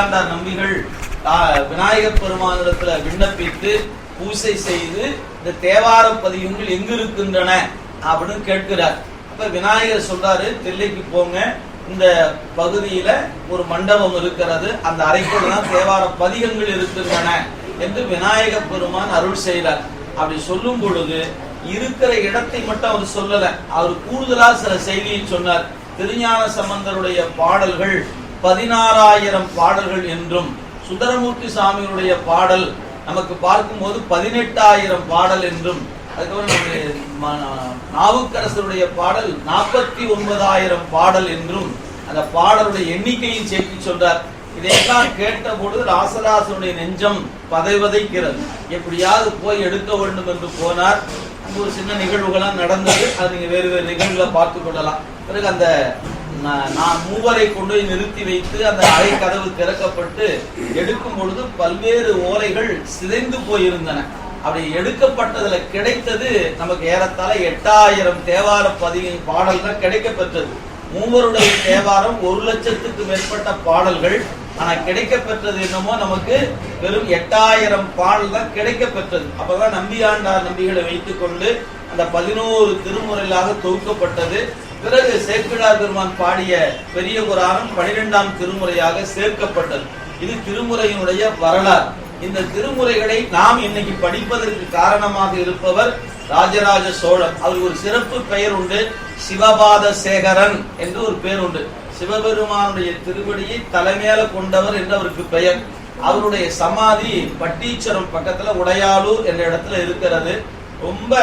ஆண்டார் நம்பிகள் விநாயகர் பெருமானிடத்துல விண்ணப்பித்து பூசை செய்து இந்த தேவார பதிகங்கள் எங்க இருக்கின்றன அப்படின்னு கேட்கிறார். அப்ப விநாயகர் சொல்றாரு தில்லைக்கு போங்க. இந்த பகுதியில ஒரு மண்டபம் இருக்கிறது. அந்த அறைக்குள்ள தான் தேவார பதிகங்கள் இருக்கின்றன என்று விநாயக பெருமான் அருள் செய்கிறார். அப்படி சொல்லும் பொழுது இருக்கிற இடத்தை மட்டும் அவர் சொல்லல. அவர் கூடுதலா சில செய்தியை சொன்னார். திருஞான சம்பந்தருடைய பாடல்கள் பதினாறாயிரம் பாடல்கள் என்றும் சுந்தரமூர்த்தி சாமியினுடைய பாடல் நமக்கு பார்க்கும்போது பதினெட்டாயிரம் பாடல் என்றும் அதுக்கப்புறம் நாவுக்கரசருடைய பாடல் நாற்பத்தி ஒன்பதாயிரம் பாடல் என்றும் அந்த பாடலுடைய எண்ணிக்கையும் சேர்த்து சொல்றார். இதையெல்லாம் கேட்டபொழுது ராசராசனுடைய நெஞ்சம் பதைவதைக்கிறது. எப்படியாவது போய் எடுக்க வேண்டும் என்று போனார். அங்கு ஒரு சின்ன நிகழ்வுகள்லாம் நடந்தது. அது நீங்க வேறு வேறு நிகழ்வுகளை பார்த்து கொள்ளலாம். பிறகு அந்த நான் மூவரை கொண்டு போய் நிறுத்தி வைத்து அந்த அறை கதவு திறக்கப்பட்டு எடுக்கும் பொழுது பல்வேறு ஓலைகள் சிதைந்து போயிருந்தன. அப்படி எடுக்கப்பட்டதுல கிடைத்தது நமக்கு ஏறத்தாழ எட்டாயிரம் தேவார பதிவு பாடல்கள் கிடைக்கப்பெற்றது. மூவருடைய தேவாரம் ஒரு லட்சத்துக்கு மேற்பட்ட பாடல்கள் ஆனா கிடைக்கப்பெற்றது என்னமோ நமக்கு வெறும் எட்டாயிரம் பாடல் தான் கிடைக்கப்பெற்றது. அப்பதான் நம்பியாண்டார் நம்பிகளை வைத்துக்கொண்டு அந்த பதினோரு திருமுறைகளாக தொகுக்கப்பட்டது. பிறகு சேக்கிழார் பெருமான் பாடிய பெரிய புராணம் பனிரெண்டாம் திருமுறையாக சேர்க்கப்பட்டது. இது திருமுறையினுடைய வரலாறு. இந்த திருமுறைகளை நாம் இன்னைக்கு படிப்பதற்கு காரணமாக இருப்பவர் ராஜராஜ சோழன். அவருக்கு ஒரு சிறப்பு பெயர் உண்டு சிவபாத சேகரன் என்று ஒரு பெயர் உண்டு. சிவபெருமானுடைய திருவடியை தலைமையில கொண்டவர் என்று அவருக்கு பெயர். அவருடைய சமாதி பட்டீச்சரம் பக்கத்துல உடையாளூர் என்ற இடத்துல இருக்கிறது. ரொம்ப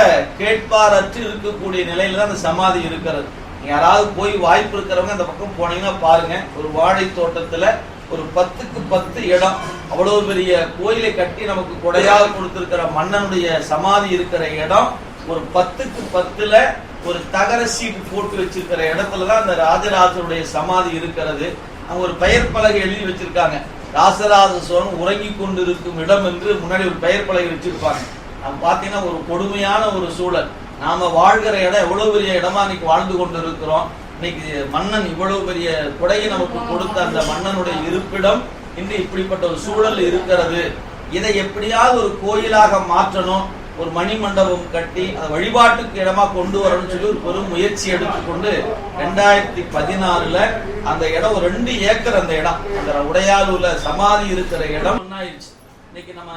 கேட்பாரற்று இருக்கக்கூடிய நிலையில தான் அந்த சமாதி இருக்கிறது. யாராவது போய் வாய்ப்பு இருக்கிறவங்க அந்த பக்கம் போனீங்கன்னா பாருங்க ஒரு வாழை தோட்டத்துல ஒரு பத்துக்கு பத்து இடம். அவ்வளவு பெரிய கோயிலை கட்டி நமக்கு கொடையாக கொடுத்திருக்கிற மன்னனுடைய சமாதி இருக்கிற இடம் ஒரு பத்துக்கு பத்துல ஒரு தகர சீட்டு போட்டு வச்சிருக்கிற இடத்துல தான் அந்த ராஜராஜனுடைய சமாதி இருக்கிறது. அங்க ஒரு பெயர் பலகை எழுதி வச்சிருக்காங்க. ராசராஜ சோழன் உறங்கி கொண்டிருக்கும் இடம் என்று முன்னாடி ஒரு பெயர் பலகை வச்சிருப்பாங்க. நம்ம பார்த்தீங்கன்னா ஒரு கொடுமையான ஒரு சூழல். நாம வாழ்கிற இடம் எவ்வளவு பெரிய இடமா இன்னைக்கு வாழ்ந்து கொண்டு இருக்கிறோம் இன்னைக்கு மன்னன் இவ்வளவு பெரிய கொடையை நமக்கு கொடுத்த அந்த மன்னனுடைய இருப்பிடம் இன்று இப்படிப்பட்ட ஒரு சூழல் இருக்கிறது. இதை எப்படியாவது ஒரு கோயிலாக மாற்றணும். ஒரு மணி மண்டபம் கட்டி அதை வழிபாட்டுக்கு இடமா கொண்டு வரணும்னு சொல்லி ஒரு பெரும் முயற்சி எடுத்துக்கொண்டு ரெண்டாயிரத்தி பதினாறுல அந்த இடம் ஒரு ரெண்டு ஏக்கர் அந்த இடம். அந்த உடையாலூர்ல சமாதி இருக்கிற இடம் ஒன்னாயிருச்சு இன்னைக்கு நம்ம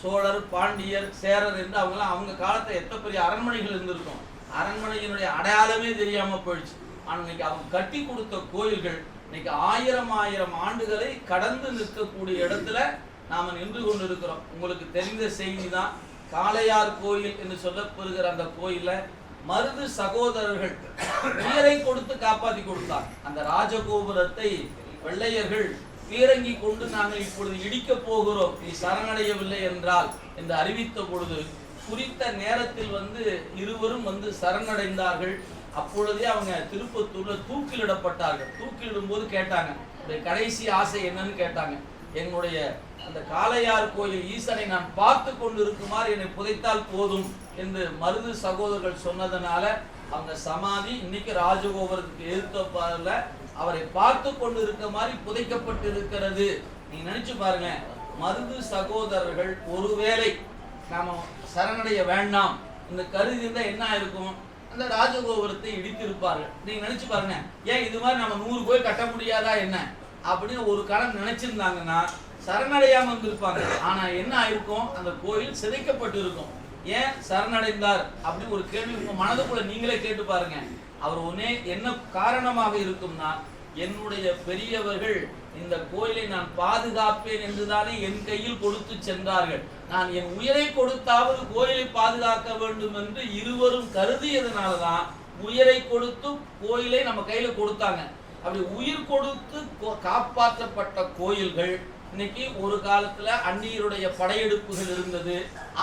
சோழர் பாண்டியர் சேரர் என்று அவங்க அவங்க காலத்தில் எத்தனை பெரிய அரண்மனைகள் இருந்திருக்கும். அரண்மனையினுடைய அடையாளமே தெரியாமல் போயிடுச்சு. ஆனால் இன்னைக்கு அவங்க கட்டி கொடுத்த கோயில்கள் இன்னைக்கு ஆயிரம் ஆயிரம் ஆண்டுகளை கடந்து நிற்கக்கூடிய இடத்துல நாம் நின்று கொண்டு இருக்கிறோம் உங்களுக்கு தெரிந்த செய்தி தான் காளையார் கோயில் என்று சொல்லப்படுகிற அந்த கோயிலில் மருது சகோதரர்கள் உயிரை கொடுத்து காப்பாற்றி கொடுத்தார். அந்த ராஜகோபுரத்தை வெள்ளையர்கள் பீரங்கி கொண்டு நாங்கள் இப்பொழுது இடிக்க போகிறோம். நீ சரணடையவில்லை என்றால் என்று அறிவித்த பொழுது குறித்த நேரத்தில் வந்து இருவரும் வந்து சரணடைந்தார்கள். அப்பொழுதே அவங்க திருப்பத்தூர்ல தூக்கிலிடப்பட்டார்கள். தூக்கிலிடும் போது கேட்டாங்க கடைசி ஆசை என்னன்னு கேட்டாங்க. என்னுடைய அந்த காளையார் கோயில் ஈசனை நான் பார்த்து கொண்டு இருக்குமாறு என்னை புதைத்தால் போதும் என்று மருது சகோதரர்கள் சொன்னதனால அவங்க சமாதி இன்னைக்கு ராஜகோபுரத்துக்கு எதிர்த்தப்பாருல அவரை பார்த்து கொண்டு இருக்க மாதிரி புதைக்கப்பட்டு இருக்கிறது நீங்க நினைச்சு பாருங்க மருது சகோதரர்கள் ஒருவேளை நாம சரணடைய வேண்டாம். இந்த கருதி இருந்தா என்ன இருக்கும் அந்த ராஜகோபுரத்தை இடித்திருப்பார்கள். நீங்க நினைச்சு பாருங்க ஏன் இது மாதிரி நம்ம நூறு கோயில் கட்ட முடியாதா என்ன? அப்படின்னு ஒரு காலம் நினைச்சிருந்தாங்கன்னா சரணடையாம இருந்திருப்பாங்க. ஆனா என்ன ஆயிருக்கும்? அந்த கோயில் சிதைக்கப்பட்டு இருக்கும் ஏன் சரணடைந்தார் அப்படின்னு ஒரு கேள்வி உங்க மனதுக்குள்ள நீங்களே கேட்டு பாருங்க. அவர் ஒன்னே என்ன காரணமாக இருக்கும்னா என்னுடைய பெரியவர்கள் இந்த கோயிலை நான் பாதுகாப்பேன் என்றுதானே என் கையில் கொடுத்து சென்றார்கள். நான் என் உயிரை கொடுத்தாவது கோயிலை பாதுகாக்க வேண்டும் என்று இருவரும் கருதியதுனாலதான் உயிரை கொடுத்து கோயிலை நம்ம கையில கொடுத்தாங்க. அப்படி உயிர் கொடுத்து கோ- காப்பாற்றப்பட்ட கோயில்கள் இன்னைக்கு ஒரு காலத்துல அந்நியருடைய படையெடுப்புகள் இருந்தது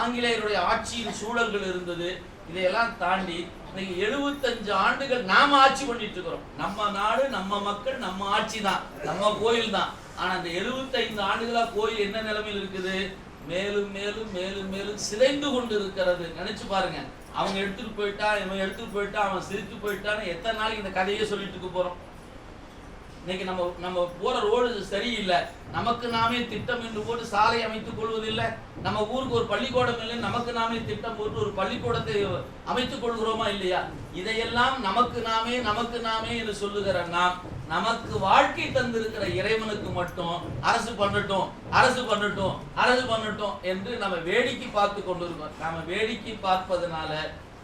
ஆங்கிலேயருடைய ஆட்சியின் சூழல்கள் இருந்தது இதையெல்லாம் தாண்டி இன்னைக்கு எழுபத்தஞ்சு ஆண்டுகள் நாம ஆட்சி பண்ணிட்டு இருக்கிறோம். நம்ம நாடு நம்ம மக்கள் நம்ம ஆட்சி தான் நம்ம கோயில் தான். ஆனா அந்த 75 ஆண்டுகளா கோயில் என்ன நிலைமையில் இருக்குது? மேலும் மேலும் மேலும் மேலும் சிதைந்து கொண்டு இருக்கிறது நினைச்சு பாருங்க. அவங்க எடுத்துட்டு போயிட்டா இவன் எடுத்துட்டு போயிட்டா அவன் சிரித்து போயிட்டான்னு எத்தனை நாளைக்கு இந்த கதையே சொல்லிட்டு இருக்க போறோம். இன்னைக்கு நம்ம நம்ம போற ரோடு சரியில்லை. நமக்கு நாமே திட்டம் என்று போட்டு சாலை அமைத்துக் கொள்வதில்லை. நம்ம ஊருக்கு ஒரு பள்ளிக்கூடம் இல்லை நமக்கு நாமே திட்டம் போட்டு ஒரு பள்ளிக்கூடத்தை அமைத்துக் கொள்கிறோமா இல்லையா? இதையெல்லாம் நமக்கு நாமே நமக்கு நாமே என்று சொல்லுகிற நாம் நமக்கு வாழ்க்கை தந்திருக்கிற இறைவனுக்கு மட்டும் அரசு பண்ணட்டும் அரசு பண்ணட்டும் அரசு பண்ணட்டும் என்று நம்ம வேடிக்கை பார்த்து கொண்டிருக்கோம். நாம வேடிக்கை பார்ப்பதனால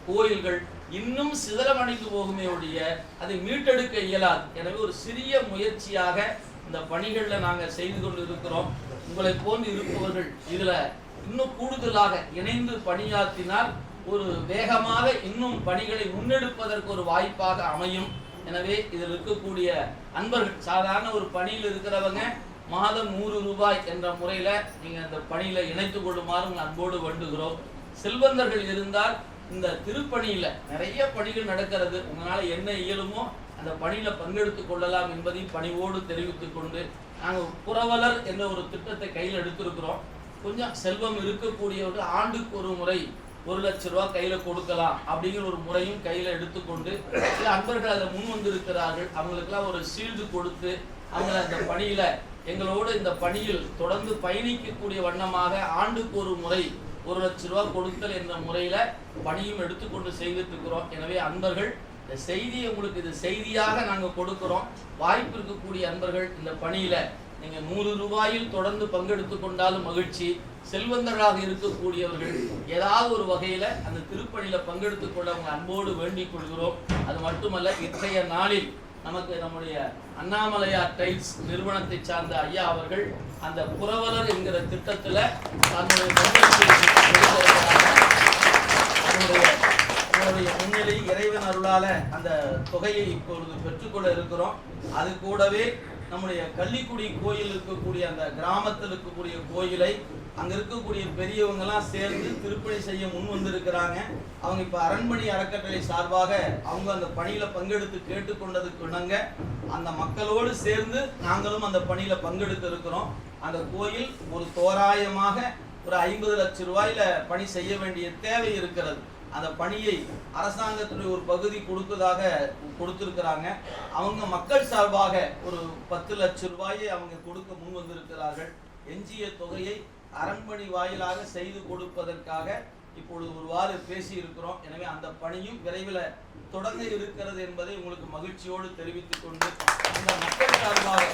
கோயில்கள் இன்னும் சிதறமடைந்து போகுமே ஒழிய அதை மீட்டெடுக்க இயலாது. எனவே ஒரு சிறிய முயற்சியாக இந்த பணிகளில் நாங்கள் செய்து கொண்டு இருக்கிறோம் உங்களை போன்று இருப்பவர்கள் இதில் இன்னும் கூடுதலாக இணைந்து பணியாற்றினால் ஒரு வேகமாக இன்னும் பணிகளை முன்னெடுப்பதற்கு ஒரு வாய்ப்பாக அமையும். எனவே இதில் இருக்கக்கூடிய அன்பர்கள் சாதாரண ஒரு பணியில் இருக்கிறவங்க மாதம் நூறு ரூபாய் என்ற முறையில் நீங்கள் அந்த பணியில் இணைத்து கொள்ளுமாறு உங்கள் அன்போடு வேண்டுகிறோம். செல்வந்தர்கள் இருந்தால் இந்த திருப்பணியில நிறைய பணிகள் நடக்கிறது. உங்களால என்ன இயலுமோ அந்த பணியில பங்கெடுத்துக் கொள்ளலாம் என்பதையும் பணிவோடு தெரிவித்துக் கொண்டு நாங்கள் புறவலர் என்ற ஒரு திட்டத்தை கையில் எடுத்திருக்கிறோம். கொஞ்சம் செல்வம் இருக்கக்கூடியவர்கள் ஆண்டுக்கு ஒரு முறை ஒரு லட்ச ரூபா கையில கொடுக்கலாம் அப்படிங்கிற ஒரு முறையும் கையில எடுத்துக்கொண்டு சில அன்பர்கள் அதில் முன் வந்திருக்கிறார்கள். அவங்களுக்கெல்லாம் ஒரு ஷீல்டு கொடுத்து அவங்களை அந்த பணியில எங்களோடு இந்த பணியில் தொடர்ந்து பயணிக்கக்கூடிய வண்ணமாக ஆண்டுக்கு ஒரு முறை ஒரு லட்ச ரூபா கொடுத்தல் என்ற முறையில் பணியும் எடுத்துக்கொண்டு செய்துட்டு இருக்கிறோம் எனவே அன்பர்கள் இந்த செய்தியை உங்களுக்கு இது செய்தியாக நாங்கள் கொடுக்குறோம். வாய்ப்பு இருக்கக்கூடிய அன்பர்கள் இந்த பணியில் நீங்கள் நூறு ரூபாயில் தொடர்ந்து பங்கெடுத்து கொண்டாலும் மகிழ்ச்சி. செல்வந்தர்களாக இருக்கக்கூடியவர்கள் ஏதாவது ஒரு வகையில் அந்த திருப்பணியில் பங்கெடுத்துக் கொள்ள அவங்க அன்போடு வேண்டிக் கொள்கிறோம். அது மட்டுமல்ல இத்தகைய நாளில் நமக்கு நம்முடைய அண்ணாமலையார் டைல்ஸ் நிறுவனத்தை சார்ந்த ஐயா அவர்கள் அந்த புரவலர் என்கிற திட்டத்தில் தன்னுடைய அவருடைய முன்னிலை இறைவன் அருளால அந்த தொகையை இப்பொழுது பெற்றுக்கொள்ள இருக்கிறோம். அது கூடவே நம்முடைய கள்ளிக்குடி கோயில் இருக்கக்கூடிய அந்த கிராமத்தில் இருக்கக்கூடிய கோயிலை அங்க இருக்கக்கூடிய பெரியவங்க எல்லாம் சேர்ந்து திருப்பணி செய்ய முன் வந்திருக்கிறாங்க. அவங்க இப்ப அரண்மனை அறக்கட்டளை சார்பாக அவங்க அந்த பணியில பங்கெடுத்து கேட்டுக்கொண்டதுக்கு இணங்க அந்த மக்களோடு சேர்ந்து நாங்களும் அந்த பணியில பங்கெடுத்து இருக்கிறோம். அந்த கோயில் ஒரு தோராயமாக ஒரு ஐம்பது லட்சம் ரூபாயில பணி செய்ய வேண்டிய தேவை இருக்கிறது. அந்த பணியை அரசாங்கத்துடைய ஒரு பகுதி கொடுத்ததாக கொடுத்துருக்கிறாங்க. அவங்க மக்கள் சார்பாக ஒரு பத்து லட்சம் ரூபாயை அவங்க கொடுக்க முன் வந்திருக்கிறார்கள். எஞ்சிய தொகையை அரண்மனை வாயிலாக செய்து கொடுப்பதற்காக இப்பொழுது ஒருவாறு பேசி இருக்கிறோம் எனவே அந்த பணியும் விரைவில் தொடங்க இருக்கிறது என்பதை உங்களுக்கு மகிழ்ச்சியோடு தெரிவித்துக் கொண்டு அந்த மக்கள் சார்பாக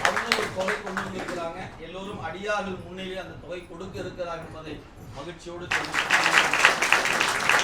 அவங்க ஒரு தொகை கொண்டு வந்திருக்கிறாங்க எல்லோரும் அடியார்கள் முன்னிலே அந்த தொகை கொடுக்க இருக்கிறார் என்பதை மகிழ்ச்சியோடு தெரிவித்து